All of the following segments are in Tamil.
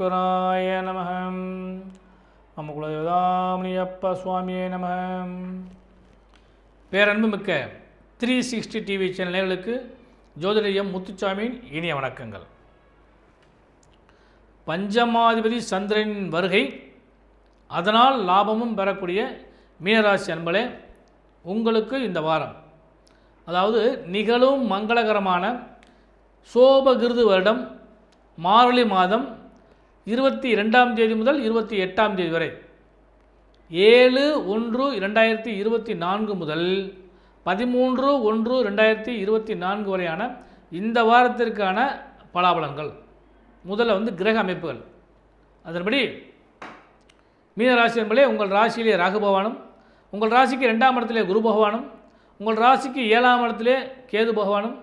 விக்னேஸ்வராய நமகம் நம்ம குலதேவதாமணியப்ப சுவாமியே நமகம் பேரன்பு மிக்க த்ரீ சிக்ஸ்டி டிவி சேனல்களுக்கு நேயர்களுக்கு ஜோதிடம் முத்துச்சாமியின் இனிய வணக்கங்கள். பஞ்சமாதிபதி சந்திரனின் வருகை அதனால் லாபமும் பெறக்கூடிய மீனராசி அன்பளே உங்களுக்கு இந்த வாரம் அதாவது நிகழும் மங்களகரமான சோபகிருது வருடம் மார்கழி மாதம் இருபத்தி இரண்டாம் தேதி முதல் இருபத்தி எட்டாம் தேதி வரை. ஏழு ஒன்று இரண்டாயிரத்தி இருபத்தி நான்கு முதல் பதிமூன்று ஒன்று ரெண்டாயிரத்தி இருபத்தி நான்கு வரையான இந்த வாரத்திற்கான பலாபலன்கள். முதல்ல வந்து கிரக அமைப்புகள். அதன்படி மீனராசி என்பதே உங்கள் ராசியிலே ராகு பகவானும் உங்கள் ராசிக்கு ரெண்டாம் இடத்திலே குரு பகவானும் உங்கள் ராசிக்கு ஏழாம் இடத்திலே கேது பகவானும்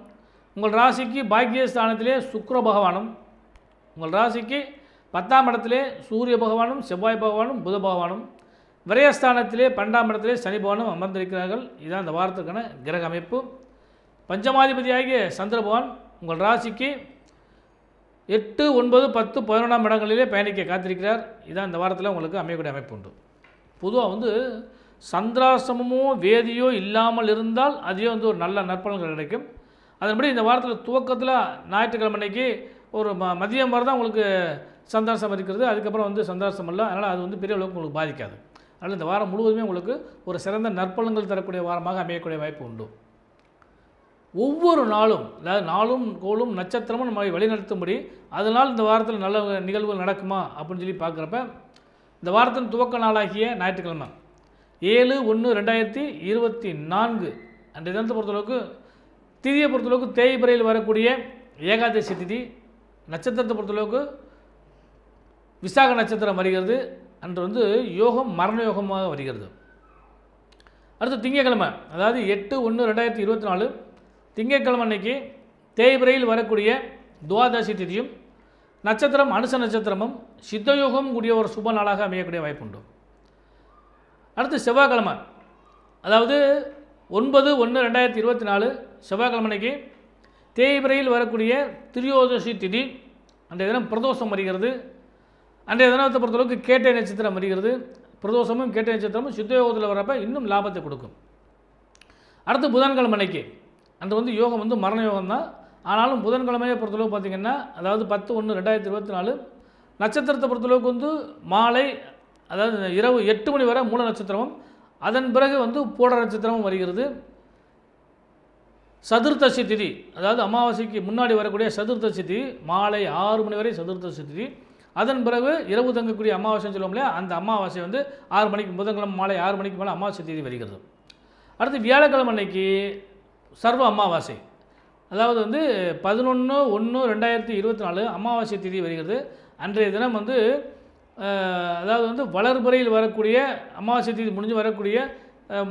உங்கள் ராசிக்கு பாக்கியஸ்தானத்திலே சுக்கர பகவானும் உங்கள் ராசிக்கு பத்தாம் இடத்திலே சூரிய பகவானும் செவ்வாய் பகவானும் புத பகவானும் விரயஸ்தானத்திலே பன்னெண்டாம் இடத்திலே சனி பகவானும் அமர்ந்திருக்கிறார்கள். இதுதான் இந்த வாரத்திற்கான கிரக அமைப்பு. பஞ்சமாதிபதியாகிய சந்திர பகவான் உங்கள் ராசிக்கு எட்டு ஒன்பது பத்து பதினொன்றாம் இடங்களிலே பயணிக்க காத்திருக்கிறார். இதான் இந்த வாரத்தில் உங்களுக்கு அமையக்கூடிய அமைப்பு உண்டு. பொதுவாக வந்து சந்திராசிரமமோ வேதியோ இல்லாமல் இருந்தால் அதுவே வந்து ஒரு நல்ல நற்பலன்கள் கிடைக்கும். அதன்படி இந்த வாரத்தில் துவக்கத்தில் ஞாயிற்றுக்கிழமை அன்னைக்கு ஒரு ம மதியம் மாதிரி தான் உங்களுக்கு சந்தாசம் இருக்கிறது அதுக்கப்புறம் வந்து சந்தாசம் இல்லை. அதனால் அது வந்து பெரிய அளவுக்கு உங்களுக்கு பாதிக்காது. அதனால் இந்த வாரம் முழுவதுமே உங்களுக்கு ஒரு சிறந்த நற்பலன்கள் தரக்கூடிய வாரமாக அமையக்கூடிய வாய்ப்பு உண்டு. ஒவ்வொரு நாளும் அதாவது நாளும் கோளும் நட்சத்திரமும் நம்ம வழிநடத்தும்படி அதனால் இந்த வாரத்தில் நல்ல நிகழ்வுகள் நடக்குமா அப்படின்னு சொல்லி பார்க்குறப்ப இந்த வாரத்தின் துவக்க நாளாகிய ஞாயிற்றுக்கிழமை ஏழு ஒன்று ரெண்டாயிரத்தி இருபத்தி நான்கு அன்றைய தினத்தை பொறுத்தளவுக்கு திதியை பொறுத்தளவுக்கு தேய்பிரையில் வரக்கூடிய ஏகாதசி திதி நட்சத்திரத்தை பொறுத்தளவுக்கு விசாக நட்சத்திரம் வருகிறது. அன்று வந்து யோகம் மரண யோகமாக வருகிறது. அடுத்து திங்கட்கிழமை அதாவது எட்டு ஒன்று ரெண்டாயிரத்தி இருபத்தி நாலு திங்கட்கிழமை அன்னைக்கு தேய்பிரையில் வரக்கூடிய துவாதசி திதியும் நட்சத்திரம் அனுச நட்சத்திரமும் சித்தயோகம் கூடிய ஒரு சுப நாளாக அமையக்கூடிய வாய்ப்புண்டு அடுத்து செவ்வாய்க்கிழமை அதாவது ஒன்பது ஒன்று ரெண்டாயிரத்தி இருபத்தி நாலு செவ்வாய்க்கிழமை அன்னைக்கு தேய்பிரையில் வரக்கூடிய திரியோதசி திதி அன்றைய தினம் பிரதோஷம் வருகிறது. அன்றைய தினத்தை பொறுத்தளவுக்கு கேட்டை நட்சத்திரம் வருகிறது. பிரதோஷமும் கேட்டை நட்சத்திரமும் சித்தயோகத்தில் வரப்போ இன்னும் லாபத்தை கொடுக்கும். அடுத்து புதன்கிழமை அன்னைக்கு. அன்று வந்து யோகம் வந்து மரண யோகம் தான். ஆனாலும் புதன்கிழமையை பொறுத்தளவு பார்த்திங்கன்னா அதாவது பத்து ஒன்று ரெண்டாயிரத்தி இருபத்தி நாலு நட்சத்திரத்தை பொறுத்தளவுக்கு வந்து மாலை அதாவது இரவு எட்டு மணி வரை மூல நட்சத்திரமும் அதன் பிறகு வந்து பூட நட்சத்திரமும் வருகிறது. சதுர்த்தசி திதி. அதாவது அமாவாசைக்கு முன்னாடி வரக்கூடிய சதுர்த்தசி திதி மாலை ஆறு மணி வரை சதுர்த்தசி திதி. அதன் பிறகு இரவு தங்கக்கூடிய அமாவாசைன்னு சொல்லுவோம் இல்லையா? அந்த அமாவாசை வந்து ஆறு மணிக்கு புதன்கிழமை மாலை ஆறு மணிக்கு மேலே அமாவாசை தேதி வருகிறது. அடுத்து வியாழக்கிழமை அன்னைக்கு சர்வ அமாவாசை. அதாவது வந்து பதினொன்று ஒன்று ரெண்டாயிரத்தி இருபத்தி நாலு அமாவாசை திதி வருகிறது. அன்றைய தினம் வந்து அதாவது வந்து வளர்புறையில் வரக்கூடிய அமாவாசை திதி முடிஞ்சு வரக்கூடிய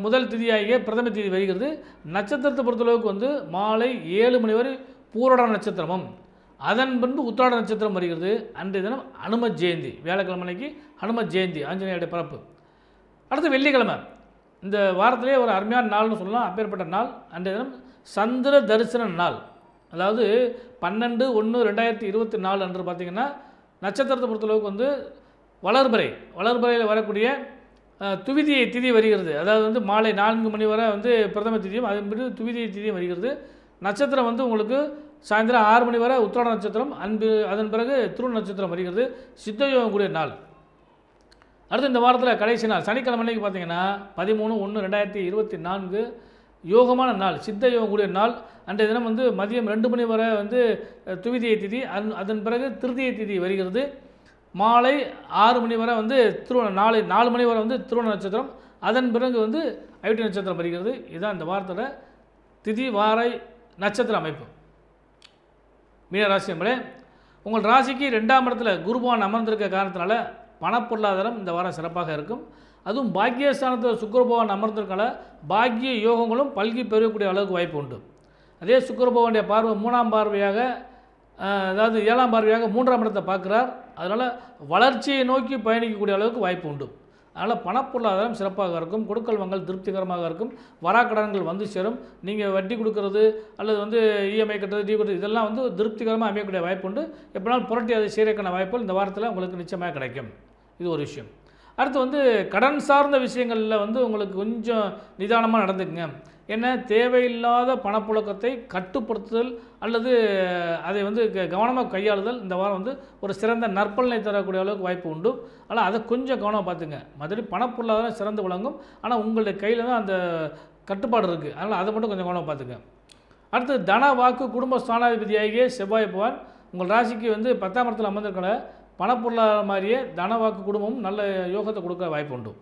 முதல் திதியாகிய பிரதம திதி வருகிறது. நட்சத்திரத்தை பொறுத்தளவுக்கு வந்து மாலை ஏழு மணி வரை பூரட நட்சத்திரமும் அதன் பின்பு உத்திராட நட்சத்திரம் வருகிறது. அன்றைய தினம் அனும ஜெயந்தி வியாழக்கிழமை அன்னைக்கு ஹனும ஜெயந்தி ஆஞ்சநேயருடைய பிறப்பு. அடுத்து வெள்ளிக்கிழமை இந்த வாரத்திலே ஒரு அருமையான நாள்னு சொல்லலாம். அப்பேற்பட்ட நாள் அன்றைய தினம் சந்திர தரிசன நாள். அதாவது பன்னெண்டு ஒன்று ரெண்டாயிரத்தி இருபத்தி நாலு அன்று பார்த்திங்கன்னா நட்சத்திரத்தை பொறுத்தளவுக்கு வந்து வளர்பறை வளர்பறையில் வரக்கூடிய துவிதி துவிதியை திதி வருகிறது. அதாவது வந்து மாலை நான்கு மணி வரை வந்து பிரதம திதியும் அதன் பிறகு துவிதி திதியும் வருகிறது. நட்சத்திரம் வந்து உங்களுக்கு சாயந்தரம் ஆறு மணி வரை உத்திராட நட்சத்திரம் அன்பு அதன் பிறகு திரு நட்சத்திரம் வருகிறது. சித்தயோகம் கூடிய நாள். அடுத்து இந்த வாரத்தில் கடைசி நாள். சனிக்கிழமை அன்னைக்கு பார்த்தீங்கன்னா பதிமூணு ஒன்று ரெண்டாயிரத்தி இருபத்தி நான்கு யோகமான நாள். சித்த யோகம் கூடிய நாள். அன்றைய தினம் வந்து மதியம் ரெண்டு மணி வரை வந்து துவிதியை திதி அதன் அதன் பிறகு திருதியை திதி வருகிறது. மாலை ஆறு மணி வரை வந்து திருவண்ண நாளை நாலு மணி வரை வந்து திருவண்ண நட்சத்திரம். அதன் பிறகு வந்து ஐட்டி நட்சத்திரம் வருகிறது. இதுதான் இந்த வாரத்தில் திதி வாரை நட்சத்திர அமைப்பு. மீனராசி என்பதே உங்கள் ராசிக்கு ரெண்டாம் இடத்துல குருபவான் அமர்ந்திருக்க காரணத்தினால பணப்பொருளாதாரம் இந்த வாரம் சிறப்பாக இருக்கும். அதுவும் பாக்கியஸ்தானத்தில் சுக்கரபவான் அமர்ந்திருக்கனால பாக்கிய யோகங்களும் பல்கி பெறக்கூடிய அளவுக்கு வாய்ப்பு உண்டு. அதே சுக்கரபவனுடைய பார்வை மூணாம் பார்வையாக அதாவது ஏழாம் பார்வையாக மூன்றாம் இடத்தை பார்க்குறார். அதனால் வளர்ச்சியை நோக்கி பயணிக்கக்கூடிய அளவுக்கு வாய்ப்பு உண்டு. அதனால் பணப்பொருளாதாரம் சிறப்பாக இருக்கும். கொடுக்கல் வாங்கல் திருப்திகரமாக இருக்கும். வராக்கடன்கள் வந்து சேரும். நீங்கள் வட்டி கொடுக்கறது அல்லது வந்து இஎம்ஐ கட்டுறது டி கட்டுறது இதெல்லாம் வந்து திருப்திகரமாக அமையக்கூடிய வாய்ப்பு உண்டு. எப்படினாலும் புரட்டி அதை சீரக்கான வாய்ப்புகள் இந்த வாரத்தில் உங்களுக்கு நிச்சயமாக கிடைக்கும். இது ஒரு விஷயம். அடுத்து வந்து கடன் சார்ந்த விஷயங்களில் வந்து உங்களுக்கு கொஞ்சம் நிதானமாக நடந்துக்குங்க. ஏன்னா தேவையில்லாத பணப்புழக்கத்தை கட்டுப்படுத்துதல் அல்லது அதை வந்து க- கவனமாக கையாளுதல் இந்த வாரம் வந்து ஒரு சிறந்த நற்பலனை தரக்கூடிய அளவுக்கு வாய்ப்பு உண்டு. ஆனால் அதை கொஞ்சம் கவனமாக பார்த்துங்க. மற்றபடி பணப்பொருளாதாரம் சிறந்து விளங்கும். ஆனால் உங்களுடைய கையில் தான் அந்த கட்டுப்பாடு இருக்குது அதனால் அதை மட்டும் கொஞ்சம் கவனமாக பார்த்துங்க. அடுத்து தன வாக்கு குடும்ப ஸ்தானாதிபதியாகிய செவ்வாய் பவான் உங்கள் ராசிக்கு வந்து பத்தாம் இடத்தில் அமர்ந்திருக்கிற பணப்பொருளாதார மாதிரியே தன வாக்கு குடும்பமும் நல்ல யோகத்தை கொடுக்க வாய்ப்பு உண்டு.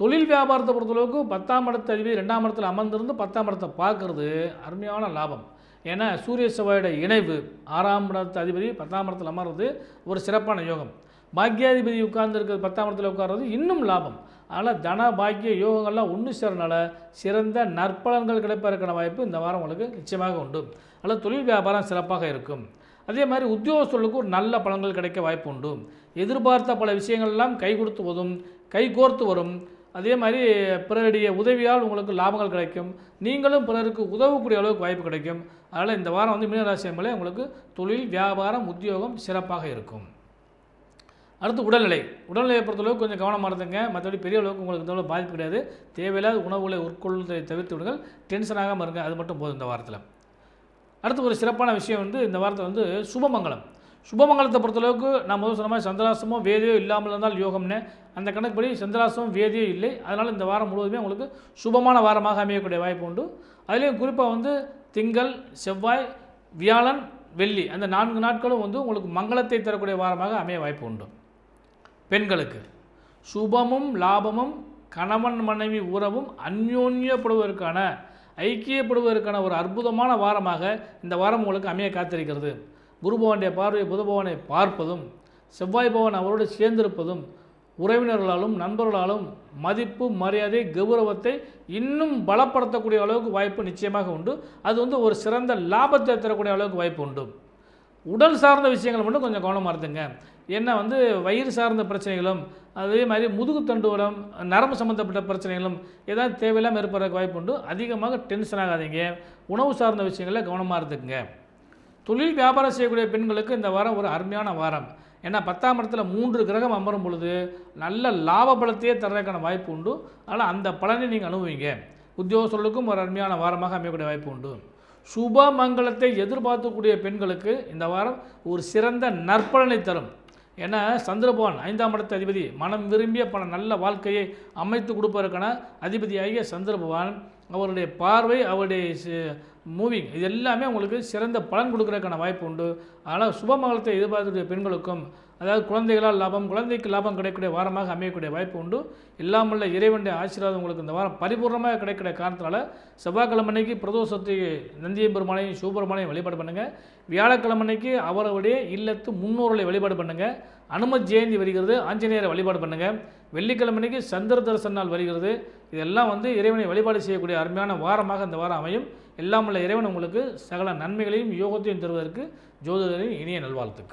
தொழில் வியாபாரத்தை பொறுத்தளவுக்கு பத்தாம் இடத்து அதிபதி ரெண்டாம் இடத்துல அமர்ந்திருந்து பத்தாம் இடத்தை பார்க்குறது அருமையான லாபம். ஏன்னா சூரிய செவ்வாயோட இணைவு ஆறாம் இடத்து அதிபதி பத்தாம் இடத்துல அமர்றது ஒரு சிறப்பான யோகம். பாக்கியாதிபதி உட்கார்ந்துருக்கிறது பத்தாம் இடத்துல உட்கார்றது இன்னும் லாபம். அதனால் தன பாக்கிய யோகங்கள்லாம் ஒன்று சேரனால சிறந்த நற்பலன்கள் கிடைப்பதற்கான வாய்ப்பு இந்த வாரம் உங்களுக்கு நிச்சயமாக உண்டு. அதனால் தொழில் வியாபாரம் சிறப்பாக இருக்கும். அதே மாதிரி உத்தியோகஸ்தர்களுக்கு ஒரு நல்ல பலன்கள் கிடைக்க வாய்ப்பு உண்டு. எதிர்பார்த்த பல விஷயங்கள் எல்லாம் கை கொடுத்து வரும் கை கோர்த்து வரும். அதே மாதிரி பிறருடைய உதவியால் உங்களுக்கு லாபங்கள் கிடைக்கும். நீங்களும் பிறருக்கு உதவக்கூடிய அளவுக்கு வாய்ப்பு கிடைக்கும். அதனால் இந்த வாரம் வந்து மீனராசி என்பதே உங்களுக்கு தொழில் வியாபாரம் உத்தியோகம் சிறப்பாக இருக்கும். அடுத்து உடல்நிலை. உடல்நிலையை பொறுத்தளவுக்கு கொஞ்சம் கவனமாக இருந்துங்க. மற்றபடி பெரிய அளவுக்கு உங்களுக்கு இந்த அளவு பாதிப்பு கிடையாது. தேவையில்லாத உணவுகளை உட்கொள்வதை தவிர்த்து விடுங்கள். டென்ஷனாகாமல் இருங்க. அது மட்டும் போதும் இந்த வாரத்தில். அடுத்து ஒரு சிறப்பான விஷயம் வந்து இந்த வாரத்தில் வந்து சுபமங்கலம். சுபமங்கலத்தை பொறுத்தளவுக்கு நான் முதல் சொன்ன மாதிரி சந்திராசமோ வேதியோ இல்லாமல் இருந்தால் யோகம்னு. அந்த கணக்குப்படி சந்திராசமும் வேதியோ இல்லை. அதனால் இந்த வாரம் முழுவதுமே உங்களுக்கு சுபமான வாரமாக அமையக்கூடிய வாய்ப்பு உண்டு. அதுலேயும் குறிப்பாக வந்து திங்கள் செவ்வாய் வியாழன் வெள்ளி அந்த நான்கு நாட்களும் வந்து உங்களுக்கு மங்களத்தை தரக்கூடிய வாரமாக அமைய வாய்ப்பு உண்டு. பெண்களுக்கு சுபமும் லாபமும் கணவன் மனைவி உறவும் அந்யோன்யப்படுவதற்கான ஐக்கியப்படுவதற்கான ஒரு அற்புதமான வாரமாக இந்த வாரம் உங்களுக்கு அமைய காத்திருக்கிறது. குருபவனுடைய பார்வை புதபவனை பார்ப்பதும் செவ்வாய் பவன் அவரோடு சேர்ந்திருப்பதும் உறவினர்களாலும் நண்பர்களாலும் மதிப்பு மரியாதை கௌரவத்தை இன்னும் பலப்படுத்தக்கூடிய அளவுக்கு வாய்ப்பு நிச்சயமாக உண்டு. அது வந்து ஒரு சிறந்த லாபத்தை தரக்கூடிய அளவுக்கு வாய்ப்பு உண்டு. உடல் சார்ந்த விஷயங்கள் மட்டும் கொஞ்சம் கவனமாக இருந்துங்க. ஏன்னா வந்து வயிறு சார்ந்த பிரச்சனைகளும் அதே மாதிரி முதுகு தண்டுவடம் நரம்பு சம்மந்தப்பட்ட பிரச்சனைகளும் ஏதாவது தேவையில்லாமல் ஏற்படுறதுக்கு வாய்ப்பு உண்டு. அதிகமாக டென்ஷன் ஆகாதீங்க. உணவு சார்ந்த விஷயங்களில் கவனமாக இருந்துக்குங்க. தொழில் வியாபாரம் செய்யக்கூடிய பெண்களுக்கு இந்த வாரம் ஒரு அருமையான வாரம். ஏன்னா பத்தாம் இடத்துல மூன்று கிரகம் அமரும் பொழுது நல்ல லாப பலத்தையே தர்றதுக்கான வாய்ப்பு உண்டு. அதனால் அந்த பலனை நீங்கள் அனுபவிங்க. உத்தியோகஸ்தர்களுக்கும் ஒரு அருமையான வாரமாக அமையக்கூடிய வாய்ப்பு உண்டு. சுப மங்களத்தை எதிர்பார்க்கக்கூடிய பெண்களுக்கு இந்த வாரம் ஒரு சிறந்த நற்பலனை தரும். ஏன்னா சந்திரபவன் ஐந்தாம் இடத்து அதிபதி மனம் விரும்பிய பல நல்ல வாழ்க்கையை அமைத்து கொடுப்பதற்கான அதிபதியாகிய சந்திரபவான் அவருடைய பார்வை அவருடைய மூவிங். இது எல்லாமே உங்களுக்கு சிறந்த பலன் கொடுக்குறதுக்கான வாய்ப்பு உண்டு. அதனால் சுபமங்கலத்தை எதிர்பார்க்கக்கூடிய பெண்களுக்கும் அதாவது குழந்தைகளால் லாபம் குழந்தைக்கு லாபம் கிடைக்கக்கூடிய வாரமாக அமையக்கூடிய வாய்ப்பு உண்டு. இல்லாமல் இறைவனுடைய ஆசீர்வாதம் உங்களுக்கு இந்த வாரம் பரிபூர்ணமாக கிடைக்கிற காரணத்தினால செவ்வாய்க்கிழமை அன்னைக்கு பிரதோஷத்தை நந்திய பெருமானையும் சிவபெருமானையும் வழிபாடு பண்ணுங்கள் வியாழக்கிழமை அன்னைக்கு அவருடைய இல்லத்து முன்னோர்களை வழிபாடு பண்ணுங்கள் அனுமத் ஜெயந்தி வருகிறது ஆஞ்சநேயரை வழிபாடு பண்ணுங்கள் வெள்ளிக்கிழமை சந்திர தரிசன நாள் வருகிறது. இதெல்லாம் வந்து இறைவனை வழிபாடு செய்யக்கூடிய அருமையான வாரமாக இந்த வாரம் அமையும். எல்லாமுள்ள இறைவன் உங்களுக்கு சகல நன்மைகளையும் யோகத்தையும் தருவதற்கு ஜோதிடரின் இனிய நல்வாழ்த்துக்கள்.